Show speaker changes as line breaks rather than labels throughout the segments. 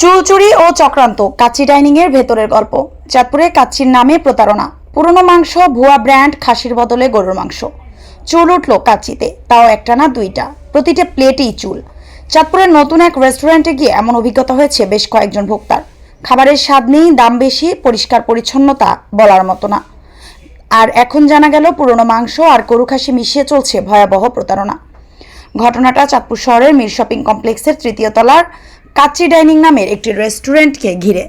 চুরি ও চক্রান্ত, কাচ্চি ডাইনিং এর ভেতরের গল্প। চাঁদপুরে কাচ্চির নামে প্রতারণা, পুরনো মাংস, ভুয়া ব্র্যান্ড, খাসির বদলে গরুর মাংস। চুল উঠল কাচ্চিতে, তাও একটা না দুইটা, প্রতিটা প্লেটেই চুল। চাঁদপুরের নতুন এক রেস্টুরেন্টে গিয়ে এমন অভিজ্ঞতা হয়েছে বেশ কয়েকজন ভোক্তার। খাবারের স্বাদ নেই, দাম বেশি, পরিষ্কার পরিচ্ছন্নতা বলার মতো না। আর এখন জানা গেল পুরনো মাংস আর গরু খাসি মিশিয়ে চলছে ভয়াবহ প্রতারণা। ঘটনাটা চাঁদপুর শহরের মির শপিং কমপ্লেক্সের তৃতীয় তলার কাচ্চি ডাইনিং নামের একটি রেস্টুরেন্টকে ঘিরে।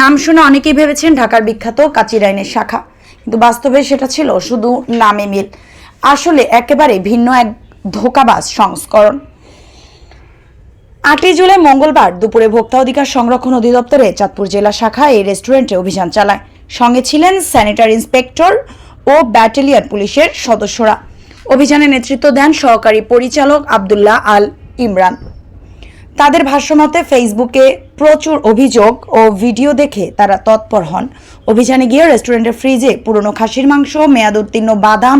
নাম শুনে অনেকেই ভেবেছেন ঢাকার বিখ্যাত কাচ্চি ডাইনের শাখা। কিন্তু বাস্তবে সেটা ছিল শুধু নামে মিল। আসলে একেবারে ভিন্ন এক ধোকাবাজ সংস্করণ। আটই জুলাই মঙ্গলবার দুপুরে ভোক্তা অধিকার সংরক্ষণ অধিদপ্তরে চাঁদপুর জেলা শাখা এই রেস্টুরেন্টে অভিযান চালায়। সঙ্গে ছিলেন স্যানিটারি ইন্সপেক্টর ও ব্যাটালিয়ন পুলিশের সদস্যরা। অভিযানে নেতৃত্ব দেন সহকারী পরিচালক আবদুল্লাহ আল ইমরান। তাদের ভাষ্যমতে ফেসবুকে প্রচুর অভিযোগ ও ভিডিও দেখে তারা তৎপর হন। অভিযানে গিয়ে রেস্টুরেন্টের ফ্রিজে পুরনো খাসির মাংস, মেয়াদ উত্তীর্ণ বাদাম,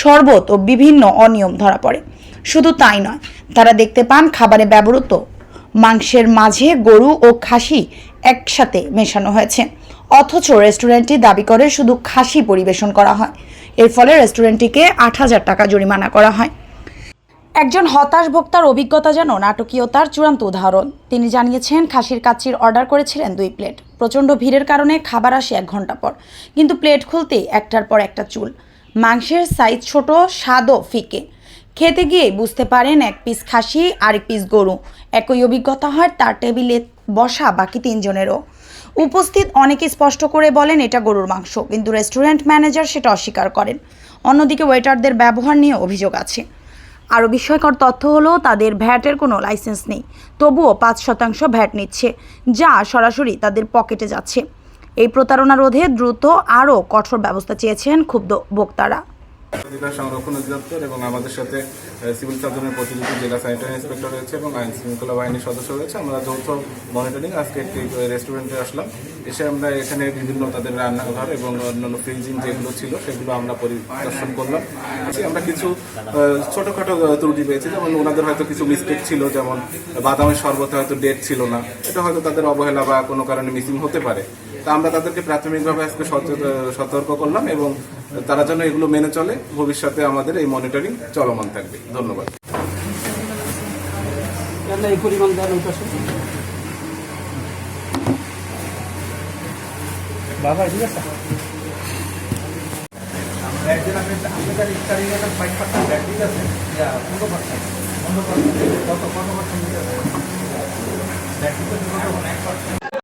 শরবত ও বিভিন্ন অনিয়ম ধরা পড়ে। শুধু তাই নয়, তারা দেখতে পান খাবারে ব্যবহৃত মাংসের মাঝে গরু ও খাসি একসাথে মেশানো হয়েছে। অথচ রেস্টুরেন্টটি দাবি করে শুধু খাসি পরিবেশন করা হয়। এর ফলে রেস্টুরেন্টটিকে আট হাজার টাকা জরিমানা করা হয়। একজন হতাশ ভোক্তার অভিজ্ঞতা যেন নাটকীয়তার চূড়ান্ত উদাহরণ। তিনি জানিয়েছেন, খাসির কাচ্চির অর্ডার করেছিলেন দুই প্লেট। প্রচণ্ড ভিড়ের কারণে খাবার আসে এক ঘণ্টা পর, কিন্তু প্লেট খুলতেই একটার পর একটা চুল। মাংসের সাইজ ছোট, স্বাদও ফিকে। খেতে গিয়ে বুঝতে পারেন, এক পিস খাসি, আরেক পিস গরু। একই অভিজ্ঞতা হয় তার টেবিলে বসা বাকি তিনজনেরও। উপস্থিত অনেকে স্পষ্ট করে বলেন, এটা গরুর মাংস। কিন্তু রেস্টুরেন্ট ম্যানেজার সেটা অস্বীকার করেন। অন্যদিকে ওয়েটারদের ব্যবহার নিয়ে অভিযোগ আছে। আরও বিস্ময়কর তথ্য হলো, তাদের ভ্যাটের কোনো লাইসেন্স নেই। তবুও পাঁচ শতাংশ ভ্যাট নিচ্ছে, যা সরাসরি তাদের পকেটে যাচ্ছে। এই প্রতারণা রোধে দ্রুত আরও কঠোর ব্যবস্থা চেয়েছেন ক্ষুব্ধ ভোক্তারা।
সংরক্ষণ অধিদপ্তর এবং আমাদের সাথে সিভিল সার্জনের প্রতিনিধি, জেলা স্যানিটারি ইন্সপেক্টর রয়েছে এবং আইন শৃঙ্খলা বাহিনীর সদস্য রয়েছে। আমরা যৌথ মনিটরিং আজকে একটি রেস্টুরেন্টে আসলাম। এসে আমরা এখানে বিভিন্ন তাদের রান্নাঘর এবং অন্যান্য ফ্রিজিং যেগুলো ছিল সেগুলো আমরা পরিদর্শন করলাম। আমরা কিছু ছোটোখাটো ত্রুটি পেয়েছি। যেমন ওনাদের হয়তো কিছু মিস্টেক ছিল, যেমন বাদামের শরবতে হয়তো ডেট ছিল না। এটা হয়তো তাদের অবহেলা বা কোনো কারণে মিসিং হতে পারে। তা আমরা তাদেরকে প্রাথমিকভাবে আজকে সতর্ক করলাম এবং তারা যেন এগুলো মেনে চলে, ভবিষ্যতে আমাদের এই মনিটরিং চলমান থাকবে। ধন্যবাদ।
এই পরিমাণ দেন বাবা, ঠিক আছে?
আপনাদের পার্সেন্ট ব্যাক ঠিক আছে পার্সেন্ট পার্সেন্ট কত? কত পার্সেন্ট দিতে হবে ব্যাক দিতে কত